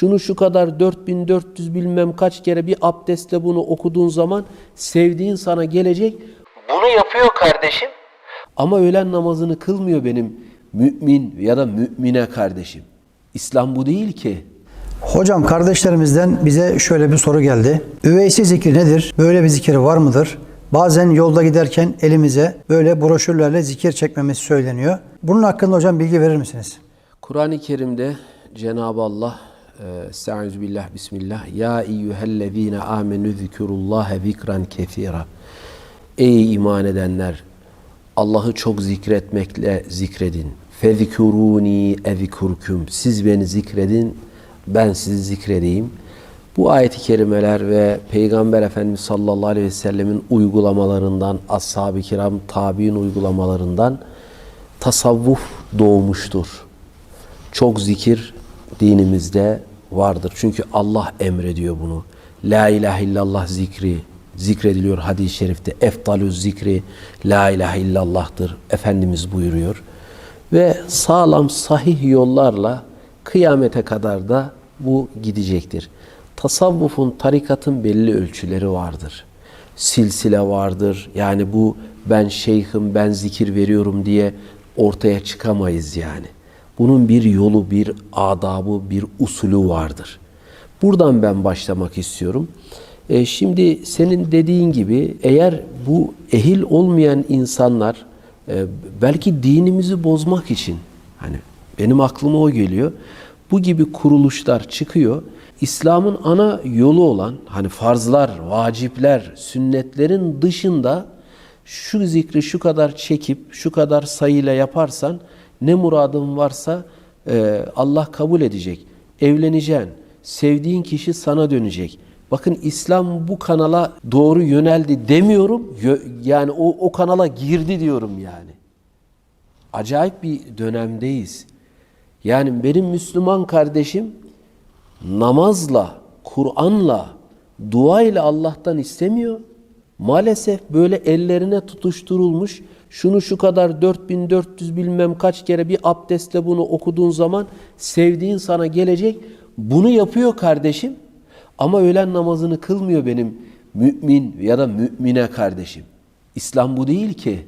şunu şu kadar 4400 bilmem kaç kere bir abdestle bunu okuduğun zaman sevdiğin sana gelecek. Bunu yapıyor kardeşim. Ama öğlen namazını kılmıyor benim mümin ya da mümine kardeşim. İslam bu değil ki. Hocam kardeşlerimizden bize şöyle bir soru geldi. Üveysi zikri nedir? Böyle bir zikir var mıdır? Bazen yolda giderken elimize böyle broşürlerle zikir çekmemiz söyleniyor. Bunun hakkında hocam bilgi verir misiniz? Kur'an-ı Kerim'de Cenab-ı Allah Estaizu billah bismillah Ya eyyühellezine amenü zikurullaha zikran kethira Ey iman edenler Allah'ı çok zikretmekle zikredin. Fezikuruni ezikurkum Siz beni zikredin ben sizi zikredeyim. Bu ayet-i kerimeler ve Peygamber Efendimiz sallallahu aleyhi ve sellemin uygulamalarından, ashab-ı kiram tabi'in uygulamalarından tasavvuf doğmuştur. Çok zikir dinimizde vardır. Çünkü Allah emrediyor bunu. La ilahe illallah zikri zikrediliyor hadis-i şerifte. Eftalüz zikri la ilahe illallah'tır. Efendimiz buyuruyor. Ve sağlam sahih yollarla kıyamete kadar da bu gidecektir. Tasavvufun, tarikatın belli ölçüleri vardır. Silsile vardır. Yani bu ben şeyhim, ben zikir veriyorum diye ortaya çıkamayız yani. Bunun bir yolu, bir adabı, bir usulü vardır. Buradan ben başlamak istiyorum. E, şimdi senin dediğin gibi eğer bu ehil olmayan insanlar e, belki dinimizi bozmak için hani benim aklıma o geliyor. Bu gibi kuruluşlar çıkıyor. İslam'ın ana yolu olan hani farzlar, vacipler, sünnetlerin dışında şu zikri şu kadar çekip şu kadar sayıyla yaparsan ne muradın varsa e, Allah kabul edecek. Evleneceksin. Sevdiğin kişi sana dönecek. Bakın İslam bu kanala doğru yöneldi demiyorum. Yani o, o kanala girdi diyorum yani. Acayip bir dönemdeyiz. Yani benim Müslüman kardeşim namazla, Kur'an'la, dua ile Allah'tan istemiyor. Maalesef böyle ellerine tutuşturulmuş şunu şu kadar 4400 bilmem kaç kere bir abdestle bunu okuduğun zaman sevdiğin sana gelecek. Bunu yapıyor kardeşim. Ama öğlen namazını kılmıyor benim mümin ya da mümine kardeşim. İslam bu değil ki.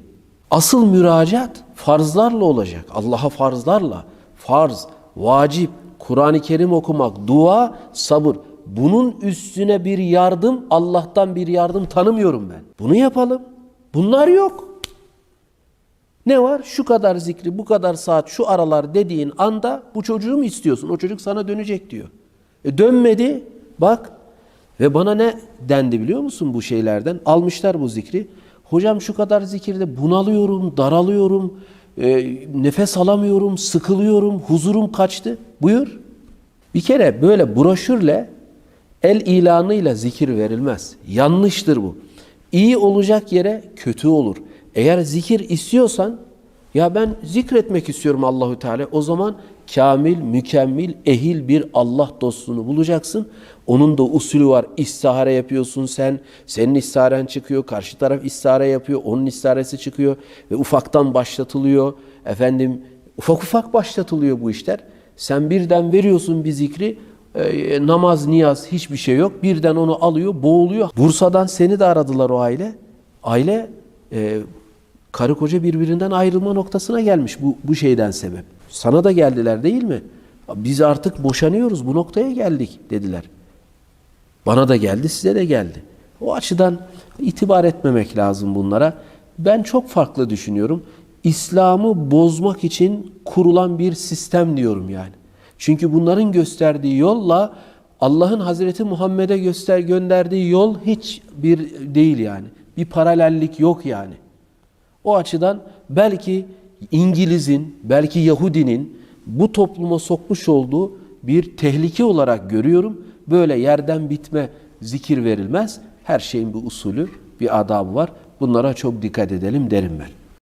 Asıl müracaat farzlarla olacak. Allah'a farzlarla. Farz, vacip, Kur'an-ı Kerim okumak, dua, sabır. Bunun üstüne bir yardım, Allah'tan bir yardım tanımıyorum ben. Bunu yapalım. Bunlar yok. Ne var? Şu kadar zikri, bu kadar saat, şu aralar dediğin anda bu çocuğu mu istiyorsun? O çocuk sana dönecek diyor. E dönmedi. Bak. Ve bana ne dendi biliyor musun bu şeylerden? Almışlar bu zikri. Hocam şu kadar zikirde bunalıyorum, daralıyorum, e, nefes alamıyorum, sıkılıyorum, huzurum kaçtı. Buyur. Bir kere böyle broşürle el ilanıyla zikir verilmez. Yanlıştır bu. İyi olacak yere kötü olur. Eğer zikir istiyorsan ya ben zikretmek istiyorum Allahü Teala. O zaman kamil, mükemmel, ehil bir Allah dostunu bulacaksın. Onun da usulü var. İstihare yapıyorsun sen. Senin istiharen çıkıyor. Karşı taraf istihare yapıyor. Onun istiharesi çıkıyor. Ve ufaktan başlatılıyor. Efendim ufak ufak başlatılıyor bu işler. Sen birden veriyorsun bir zikri. E, namaz, niyaz hiçbir şey yok. Birden onu alıyor, boğuluyor. Bursa'dan seni de aradılar o aile. Aile e, karı koca birbirinden ayrılma noktasına gelmiş bu, bu şeyden sebep. Sana da geldiler değil mi? Biz artık boşanıyoruz bu noktaya geldik dediler. Bana da geldi size de geldi. O açıdan itibar etmemek lazım bunlara. Ben çok farklı düşünüyorum. İslam'ı bozmak için kurulan bir sistem diyorum yani. Çünkü bunların gösterdiği yolla Allah'ın Hazreti Muhammed'e göster gönderdiği yol hiç bir değil yani. Bir paralellik yok yani. O açıdan belki İngiliz'in, belki Yahudinin bu topluma sokmuş olduğu bir tehlike olarak görüyorum. Böyle yerden bitme zikir verilmez. Her şeyin bir usulü, bir adabı var. Bunlara çok dikkat edelim derim ben.